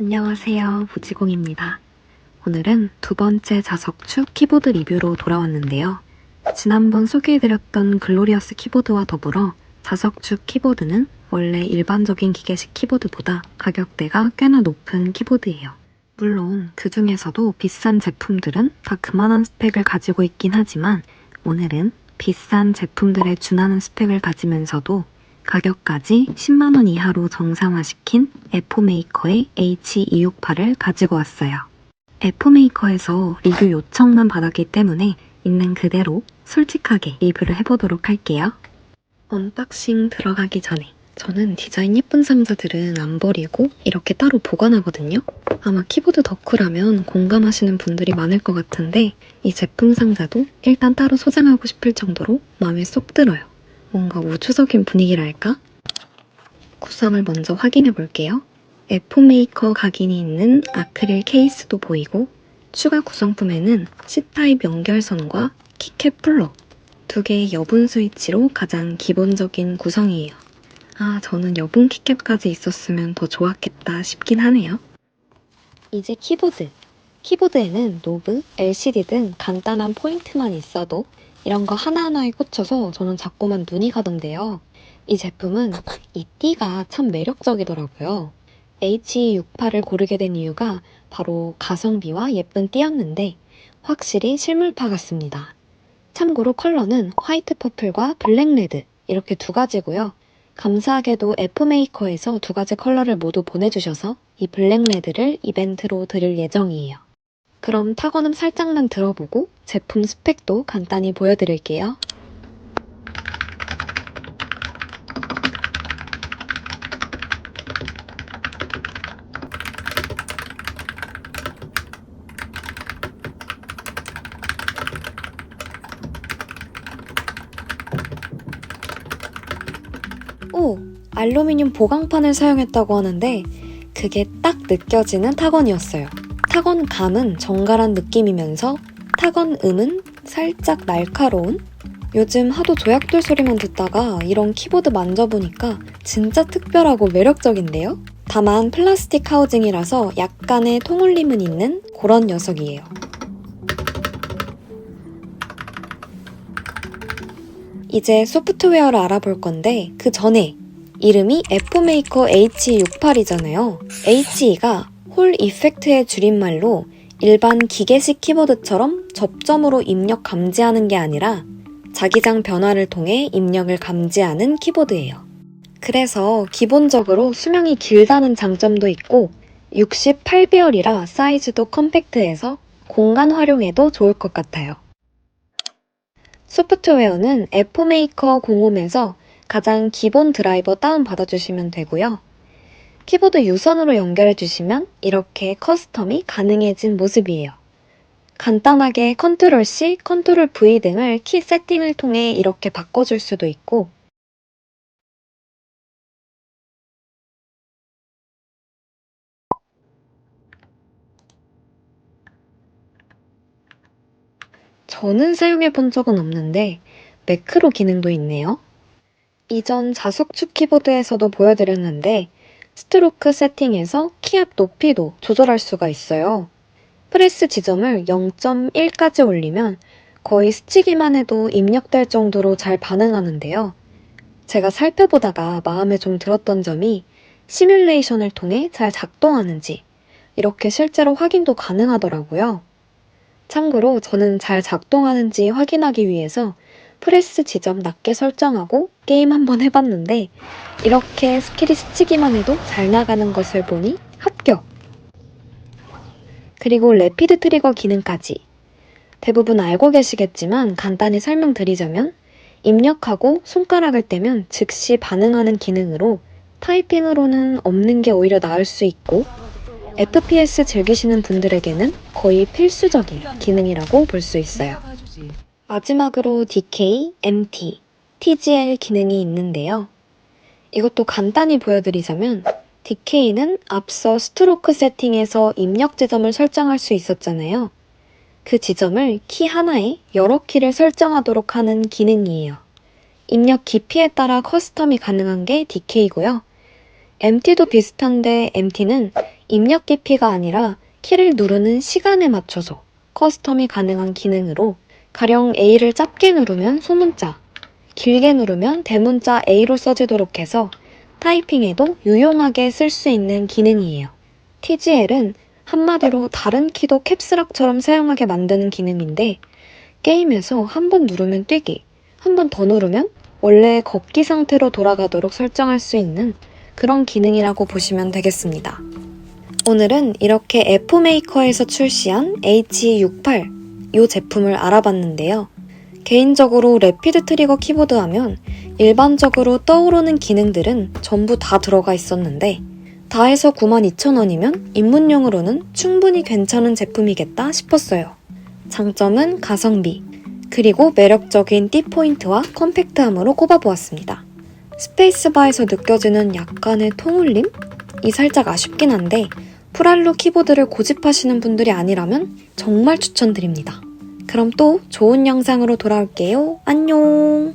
안녕하세요. 부지공입니다. 오늘은 두 번째 자석축 키보드 리뷰로 돌아왔는데요. 지난번 소개해드렸던 글로리어스 키보드와 더불어 자석축 키보드는 원래 일반적인 기계식 키보드보다 가격대가 꽤나 높은 키보드예요. 물론 그 중에서도 비싼 제품들은 다 그만한 스펙을 가지고 있긴 하지만 오늘은 비싼 제품들에 준하는 스펙을 가지면서도 가격까지 10만원 이하로 정상화시킨 에포메이커의 H268을 가지고 왔어요. 에포메이커에서 리뷰 요청만 받았기 때문에 있는 그대로 솔직하게 리뷰를 해보도록 할게요. 언박싱 들어가기 전에 저는 디자인 예쁜 상자들은 안 버리고 이렇게 따로 보관하거든요. 아마 키보드 덕후라면 공감하시는 분들이 많을 것 같은데 이 제품 상자도 일단 따로 소장하고 싶을 정도로 마음에 쏙 들어요. 뭔가 우주적인 분위기랄까? 구성을 먼저 확인해 볼게요. 에포메이커 각인이 있는 아크릴 케이스도 보이고 추가 구성품에는 C타입 연결선과 키캡 플러 두 개의 여분 스위치로 가장 기본적인 구성이에요. 아, 저는 여분 키캡까지 있었으면 더 좋았겠다 싶긴 하네요. 이제 키보드. 키보드에는 노브, LCD 등 간단한 포인트만 있어도 이런 거 하나하나에 꽂혀서 저는 자꾸만 눈이 가던데요. 이 제품은 이 띠가 참 매력적이더라고요. H68을 고르게 된 이유가 바로 가성비와 예쁜 띠였는데 확실히 실물파 같습니다. 참고로 컬러는 화이트 퍼플과 블랙 레드 이렇게 두 가지고요. 감사하게도 F메이커에서 두 가지 컬러를 모두 보내주셔서 이 블랙 레드를 이벤트로 드릴 예정이에요. 그럼 타건음 살짝만 들어보고 제품 스펙도 간단히 보여드릴게요. 오, 알루미늄 보강판을 사용했다고 하는데 그게 딱 느껴지는 타건이었어요. 타건 감은 정갈한 느낌이면서 타건 음은 살짝 날카로운? 요즘 하도 조약돌 소리만 듣다가 이런 키보드 만져보니까 진짜 특별하고 매력적인데요? 다만 플라스틱 하우징이라서 약간의 통울림은 있는 그런 녀석이에요. 이제 소프트웨어를 알아볼 건데 그 전에 이름이 F메이커 H68이잖아요. HE가 홀 이펙트의 줄임말로 일반 기계식 키보드처럼 접점으로 입력 감지하는 게 아니라 자기장 변화를 통해 입력을 감지하는 키보드예요. 그래서 기본적으로 수명이 길다는 장점도 있고 68배열이라 사이즈도 컴팩트해서 공간 활용에도 좋을 것 같아요. 소프트웨어는 애플메이커 05에서 가장 기본 드라이버 다운받아주시면 되고요. 키보드 유선으로 연결해 주시면 이렇게 커스텀이 가능해진 모습이에요. 간단하게 컨트롤 C, 컨트롤 V 등을 키 세팅을 통해 이렇게 바꿔줄 수도 있고 저는 사용해 본 적은 없는데 매크로 기능도 있네요. 이전 자석축 키보드에서도 보여드렸는데 스트로크 세팅에서 키압 높이도 조절할 수가 있어요. 프레스 지점을 0.1까지 올리면 거의 스치기만 해도 입력될 정도로 잘 반응하는데요. 제가 살펴보다가 마음에 좀 들었던 점이 시뮬레이션을 통해 잘 작동하는지 이렇게 실제로 확인도 가능하더라고요. 참고로 저는 잘 작동하는지 확인하기 위해서 프레스 지점 낮게 설정하고 게임 한번 해봤는데 이렇게 스킬이 스치기만 해도 잘 나가는 것을 보니 합격! 그리고 레피드 트리거 기능까지 대부분 알고 계시겠지만 간단히 설명드리자면 입력하고 손가락을 떼면 즉시 반응하는 기능으로 타이핑으로는 없는 게 오히려 나을 수 있고 FPS 즐기시는 분들에게는 거의 필수적인 기능이라고 볼 수 있어요. 마지막으로 DK, MT, TGL 기능이 있는데요. 이것도 간단히 보여드리자면 DK는 앞서 스트로크 세팅에서 입력 지점을 설정할 수 있었잖아요. 그 지점을 키 하나에 여러 키를 설정하도록 하는 기능이에요. 입력 깊이에 따라 커스텀이 가능한 게 DK고요. MT도 비슷한데 MT는 입력 깊이가 아니라 키를 누르는 시간에 맞춰서 커스텀이 가능한 기능으로 가령 A를 짧게 누르면 소문자, 길게 누르면 대문자 A로 써지도록 해서 타이핑에도 유용하게 쓸 수 있는 기능이에요. TGL은 한마디로 다른 키도 캡스락처럼 사용하게 만드는 기능인데 게임에서 한 번 누르면 뛰기, 한 번 더 누르면 원래 걷기 상태로 돌아가도록 설정할 수 있는 그런 기능이라고 보시면 되겠습니다. 오늘은 이렇게 F메이커에서 출시한 H68 이 제품을 알아봤는데요. 개인적으로 래피드 트리거 키보드 하면 일반적으로 떠오르는 기능들은 전부 다 들어가 있었는데 다 해서 92,000원이면 입문용으로는 충분히 괜찮은 제품이겠다 싶었어요. 장점은 가성비, 그리고 매력적인 띠 포인트와 컴팩트함으로 꼽아보았습니다. 스페이스바에서 느껴지는 약간의 통울림? 이 살짝 아쉽긴 한데 프랄루 키보드를 고집하시는 분들이 아니라면 정말 추천드립니다. 그럼 또 좋은 영상으로 돌아올게요. 안녕!